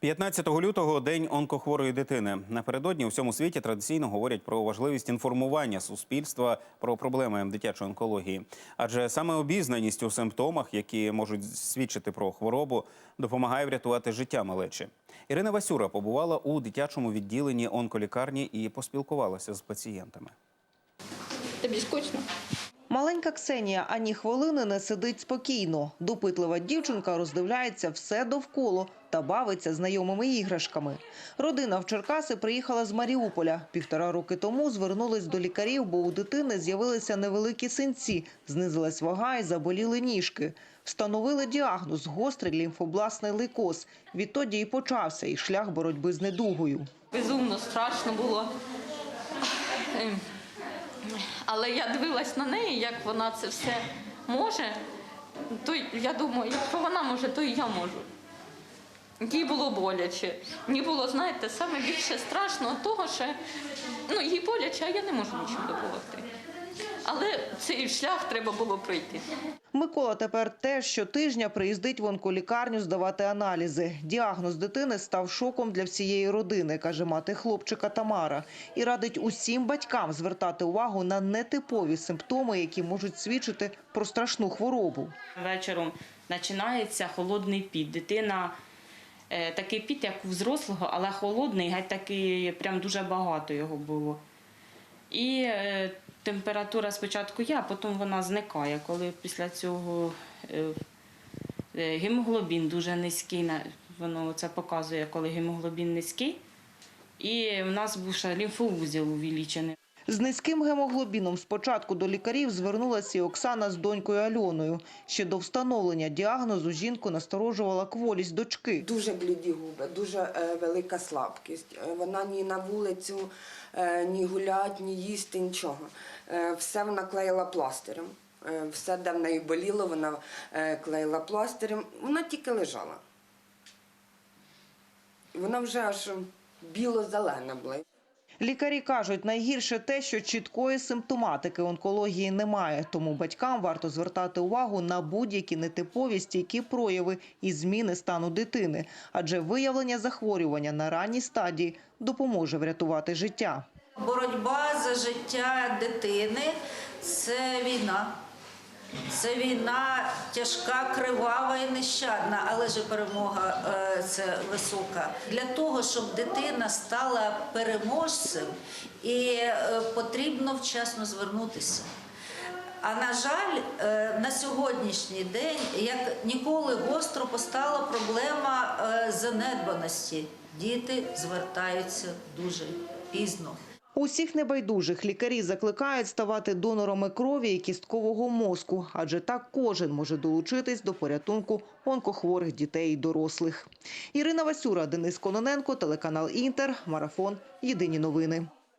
15 лютого день онкохворої дитини. Напередодні у всьому світі традиційно говорять про важливість інформування суспільства про проблеми дитячої онкології. Адже саме обізнаність у симптомах, які можуть свідчити про хворобу, допомагає врятувати життя малечі. Ірина Васюра побувала у дитячому відділенні онколікарні і поспілкувалася з пацієнтами. Тобі скучно? Маленька Ксенія ані хвилини не сидить спокійно. Допитлива дівчинка роздивляється все довкола та бавиться знайомими іграшками. Родина в Черкаси приїхала з Маріуполя. Півтора роки тому звернулись до лікарів, бо у дитини з'явилися невеликі синці, знизилась вага і заболіли ніжки. Встановили діагноз – гострий лімфобластний лейкоз. Відтоді і почався їх шлях боротьби з недугою. Безумно страшно було. Але я дивилась на неї, як вона це все може. То я думаю, якщо вона може, то і я можу. Їй було боляче. Мені було, знаєте, саме більше страшно того, що ну, їй боляче, а я не можу нічим допомогти. Але цей шлях треба було пройти. Микола тепер теж щотижня приїздить в онколікарню здавати аналізи. Діагноз дитини став шоком для всієї родини, каже мати хлопчика Тамара. І радить усім батькам звертати увагу на нетипові симптоми, які можуть свідчити про страшну хворобу. Вечором починається холодний піт. Дитина е, такий піт, як у взрослого, але холодний, геть такий, прям дуже багато його було. І е, температура спочатку є, а потім вона зникає, коли після цього е, е, гемоглобін дуже низький. Воно це показує, коли гемоглобін низький. І в нас був ще лімфоузіл увеличений. З низьким гемоглобіном спочатку до лікарів звернулася і Оксана з донькою Альоною. Ще до встановлення діагнозу жінку насторожувала кволість дочки. Дуже бліді губи, дуже е, велика слабкість. Е, Вона ні на вулицю, е, ні гулять, ні їсти, нічого. Все вона клеїла пластирем. Все, де в неї боліло, вона клеїла пластирем. Вона тільки лежала. Вона вже аж біло-зелена була. Лікарі кажуть, найгірше те, що чіткої симптоматики онкології немає, тому батькам варто звертати увагу на будь-які нетипові стійкі прояви і зміни стану дитини, адже виявлення захворювання на ранній стадії допоможе врятувати життя. Боротьба за життя дитини це війна. Це війна тяжка, кривава і нещадна, але ж перемога е, це висока. Для того, щоб дитина стала переможцем, і е, потрібно вчасно звернутися. А на жаль, е, на сьогоднішній день, як ніколи гостро постала проблема занедбаності. Діти звертаються дуже пізно. Усіх небайдужих лікарі закликають ставати донорами крові і кісткового мозку, адже так кожен може долучитись до порятунку онкохворих дітей і дорослих. Ірина Васюра, Денис Кононенко, телеканал Інтер, Марафон. Єдині новини.